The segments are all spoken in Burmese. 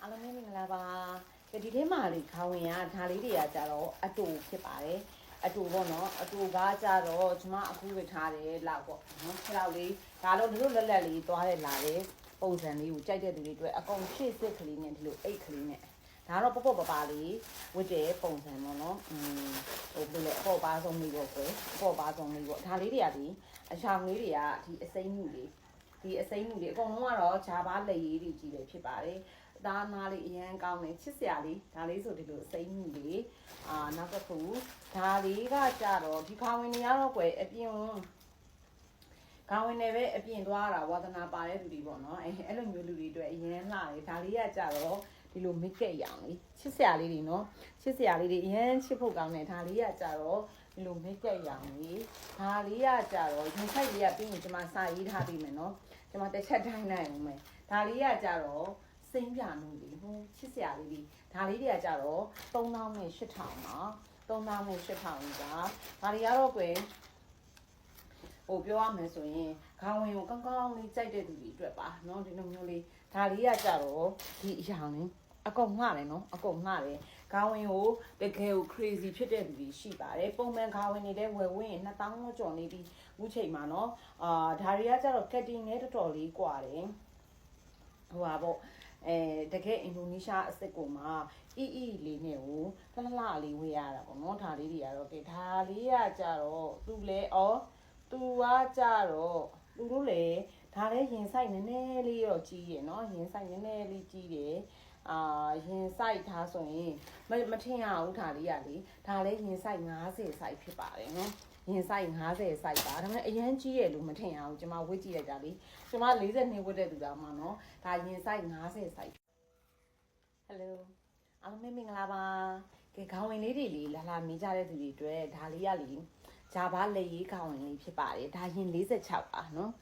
အားလုံးပဲမင်္ဂလာပါဒီထဲမှာလေခေါင်းဝင်ကဒါလေးတွေကကြတော့အတူဖြစ်ပါတယ်အတူပေါ့နော်အတူကကြတော့ကျမအခုဝတ်ထားတယ်လောက်ပေါ့နော်ခြေလောက်လေးဒါတော့တို့လက်လက်လေးသွားတယ်လာတယ်ပုံစံလေးကိုကြိုက်တဲ့သူတွေအတွက်အကုန်ရှေ့စစ်ကလေးနဲ့ဒီလိုအိတ်ကလေးနဲ့ဒါတော့ပေါ့ပေါ့ပပလေးဝတ်တဲ့ပုံစံပေါ့နော်อืมဟိုဘယ်လိုလဲအပေါ်ပါဆုံးလေးပေါ့ကွယ်အပေါ်ပါဆုံးလေးပေါ့ဒါလေးတွေကဒီအချောင်လေးတွေကဒီအစိမ့်မှုလေးဒီအစိမ့်မှုလေးအကုန်လုံးကတော့ဂျာဘာလက်ရည်တွေကြီးပဲဖြစ်ပါတယ်အ သားနားလေးအရန်ကောင်းတယ်ချစ်စရာလေးဒါလေးဆိုဒီလိုအစိမ့်မှုလေးအာနောက်တစ်ခုဒါလေးကကြတော့ဒီခါဝင်နေရတော့ကွယ်အပြင်ခေါင်းဝင်နေပဲအပြင်သွားတာဝါသနာပါတဲ့လူတွေပေါ့နော်အဲအဲ့လိုမျိုးလူတွေအတွက်အရင်လှတယ်ဒါလေးကကြတော့ဒီလိုမိတ်ကက်ရောင်လေးချစ်စရာလေးတွေနော်ချစ်စရာလေးတွေအရင်ချစ်ဖို့ကောင်းတယ်ဒါလေးကကြတော့ဒီလိုမိတ်ကက်ရောင်လေးဒါလေးကကြတော့ရင်ဆိုင်လေးကပြီးရင်ကျွန်မစာရေးထားပြီးမယ်နော်ကျွန်မတစ်ချက်တိုင်းနိုင်အောင်မယ်ဒါလေးကကြတော့ စိမ့်ပြနုလေးဟိုချစ်စရာလေးတွေဒါလေးတွေကကြတော့3000နဲ့8000ပါ3000နဲ့8000ကြီးပါဒါတွေကတော့ကွယ် ဟိုပြောရမယ်ဆိုရင်ခေါင်းဝင်ကိုကောင်းကောင်းလေးကြိုက်တဲ့သူတွေအတွက်ပါเนาะဒီလိုမျိုးလေးဒါလေးကကြတော့ဒီအရာလေးအကုန်ငှတယ်နော်အကုန်ငှတယ်ခေါင်းဝင်ကိုတကယ်ကို crazy ဖြစ်တဲ့လူတွေရှိပါတယ်ပုံမှန်ခေါင်းဝင်နေတဲ့ဝယ်ဝင်ရင်2000လောက်ကျော်နေပြီအခုချိန်မှာเนาะအာဒါတွေကကြတော့ cutting နဲ့တော်တော်လေးกว่าတယ်ဟိုပါပေါ့ အဲတကယ်အင်ဒိုနီးရှားအစ်စ်ကိုမှအီအီလေးနဲ့ကိုလှလှလေးဝေးရတာပေါ့နော်ဒါလေးတွေကတော့ကေဒါလေးကကြတော့သူလဲအော်သူကကြတော့သူတို့လေဒါလည်းရင်ဆိုင်နည်းနည်းလေးတော့ကြီးရယ်နော်ရင်ဆိုင်နည်းနည်းလေးကြီးတယ်အာရင်ဆိုင်ဒါဆိုရင်မမထင်ရဘူးဒါလေးကလေဒါလည်းရင်ဆိုင်90ဆိုင်ဖြစ်ပါတယ်နော် ရင်ဆိုင်50စိုက်ပါဒါပေမဲ့အရန်ကြီးရဲ့လို့မထင်အောင်ကျွန်မဝေ့ကြည့်လိုက်တာလေကျွန်မ42ဝတ်တဲ့သူသားမှာနော်ဒါရင်ဆိုင်50စိုက် Hello အားလုံးမင်္ဂလာပါကဲခေါင်းဝင်လေးတွေလေးလာလာမေးကြတဲ့သူတွေအတွက်ဒါလေးရလေးဂျာဘာလက်ရေးခေါင်းဝင်လေးဖြစ်ပါတယ်ဒါရင်46ပါနော်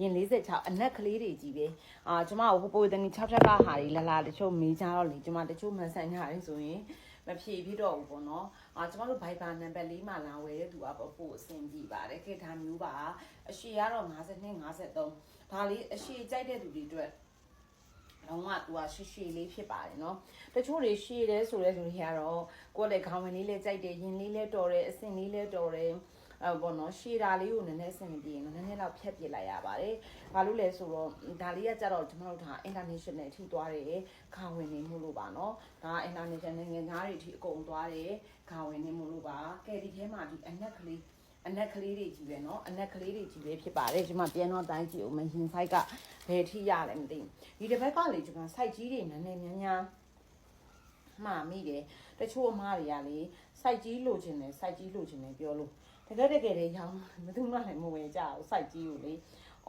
ရင်46အနက်ကလေးတွေကြီးပဲအာကျမဟိုပိုတန်ကြီး6ချက်ကဟာတွေလာလာတချို့မေးကြတော့လေကျမတချို့မှန်ဆန်ကြတယ်ဆိုရင် မဖြေဖြစ်တော့ဘူးပေါ့နော်အာကျမတို့ Viber နံပါတ်လေးမှာလာဝယ်တဲ့သူကပေါ့ပို့အဆင်ပြေပါတယ်ခေဒါမျိုးပါအရှိကတော့52 53ဒါလေးအရှိကြိုက်တဲ့သူတွေအတွက် တော့ကသူကရှည်ရှည်လေးဖြစ်ပါတယ်เนาะတချို့တွေရှည်တယ်ဆိုတဲ့လူတွေကတော့ကိုယ်လည်းခေါင်းဝင်လေးလည်းကြိုက်တယ်ရင်လေးလည်းတော်တယ်အစင်လေးလည်းတော်တယ် အဲဘောနော်ရှည်တာလေးကိုနည်းနည်းအဆင်မပြေရင်နည်းနည်းတော့ဖြတ်ပြလိုက်ရပါတယ်ဘာလို့လဲဆိုတော့ဒါလေးကကြတော့ကျွန်တော်တို့ဒါ international အထိသွားတယ်ခေါင်းဝင်နေမှုလို့ပါเนาะဒါ international နိုင်ငံသားတွေအထိအကုန်သွားတယ်ခေါင်းဝင်နေမှုလို့ပါကဲဒီထဲမှာဒီအနက်ကလေးအနက်ကလေးတွေကြီးပဲเนาะအနက်ကလေးတွေကြီးပဲဖြစ်ပါတယ်ကျွန်မပြန်တော့တိုင်းကြည့်အောင်မရင်ဆိုင်ကဘယ်ထိရလဲမသိဘူး ဒီတစ်ဘက်ကလေကျွန်တော် site ကြီးတွေနည်းနည်းများများမှားမိတယ်တချို့အမားတွေကလေ site ကြီးလိုချင်တယ် site ကြီးလိုချင်တယ်ပြောလို့ တကယ်တကယ်လေရောင်းဘယ်သူမှလည်းမဝင်ကြဘူး site ကြီးကိုလေ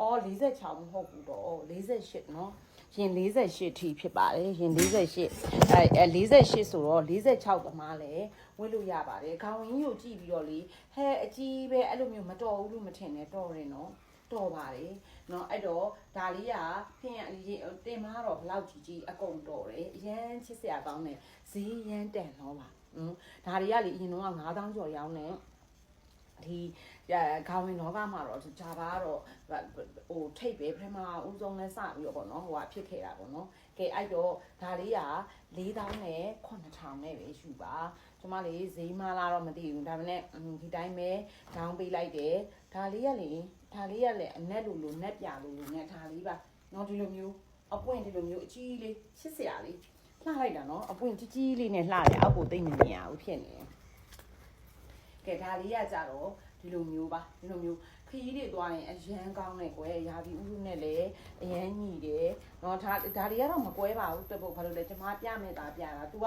အော်46မဟုတ်ဘူးတော့48เนาะရင်48ထိဖြစ်ပါတယ်ရင်48အဲအဲ48ဆိုတော့46ပမားလဲဝတ်လို့ရပါတယ်ခေါင်းဝင်ကြီးကိုကြည့်ပြီးတော့လေဟဲအကြီးပဲအဲ့လိုမျိုးမတော်ဘူးလို့မထင်နဲ့တော်တယ်နော် တော်ပါတယ်เนาะအဲ့တော့ဒါလေးကဖင်ရတင်မတော့ဘလောက်ကြီးကြီးအကုန်တော်တယ်အရန်ချစ်စရာကောင်းတယ်ဈေးရန်တန်တော့ပါอืมဒါတွေကလေအရင်တော့9000ကျော်ရောင်းနေ ဒီခေါင်းဝင်တော့ကမှာတော့ဂျာဘာကတော့ဟိုထိတ်ပဲပထမဦးဆုံးလဲစပြီးတော့ပေါ့နော်ဟိုကဖြစ်ခဲ့တာပေါ့နော်ကဲအဲ့တော့ဒါလေးက4000နဲ့9000နဲ့ပဲယူပါကျမလေးဈေးမလာတော့မသိဘူးဒါပေမဲ့ဒီတိုင်းပဲဒေါင်းပေးလိုက်တယ်ဒါလေးကလေဒါလေးကလည်းအနက်လိုလိုနက်ပြလိုလိုနဲ့ဒါလေးပါနော်ဒီလိုမျိုးအပွင့်ဒီလိုမျိုးအကြီးလေးချစ်စရာလေးလှလိုက်တာနော်အပွင့်ကြီးကြီးလေးနဲ့လှတယ်အောက်ကိုသိမ့်မမြင်ရဘူးဖြစ်နေတယ် ကဲဒါလေးရကြတော့ဒီလိုမျိုးပါဒီလိုမျိုးခရီးတွေသွားရင်အရန်ကောင်းတယ်ကွယ်ရာသီဥတုနဲ့လည်းအရန်ညီတယ်နော်ဒါဒါတွေကတော့မကွဲပါဘူးတပုတ်ဘာလို့လဲကျမပြမဲ့တာပြတာ तू က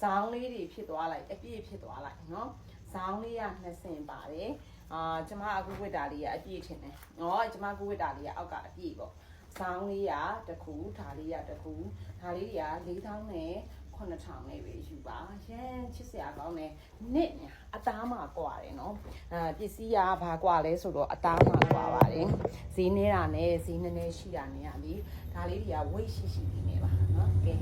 ဇောင်းလေးတွေဖြစ်သွားလိုက်အပြည့်ဖြစ်သွားလိုက်နော်ဇောင်းလေးကနှစ်စင်ပါတယ်အာကျမအခုဝတ်တာလေးကအပြည့်ထင်တယ်နော်ကျမအခုဝတ်တာလေးကအောက်ကအပြည့်ပေါ့ဆောင်းလေးရာတစ်ခုဓာလေးရာတစ်ခုဓာလေးတွေက4000နဲ့ 9000နဲ့ပဲယူပါရန်ချစ်စရာကောင်းတယ်နစ်ညာအသားမှာကွာတယ်နော်အာပစ္စည်းကဘာကွာလဲဆိုတော့အသားမှာကွာပါတယ်ဈေးနေတာနဲ့ဈေးနည်းနည်းရှိတာနဲ့ကလေဒါလေးတွေက weight ရှိရှိလေးနေပါနော်ကဲ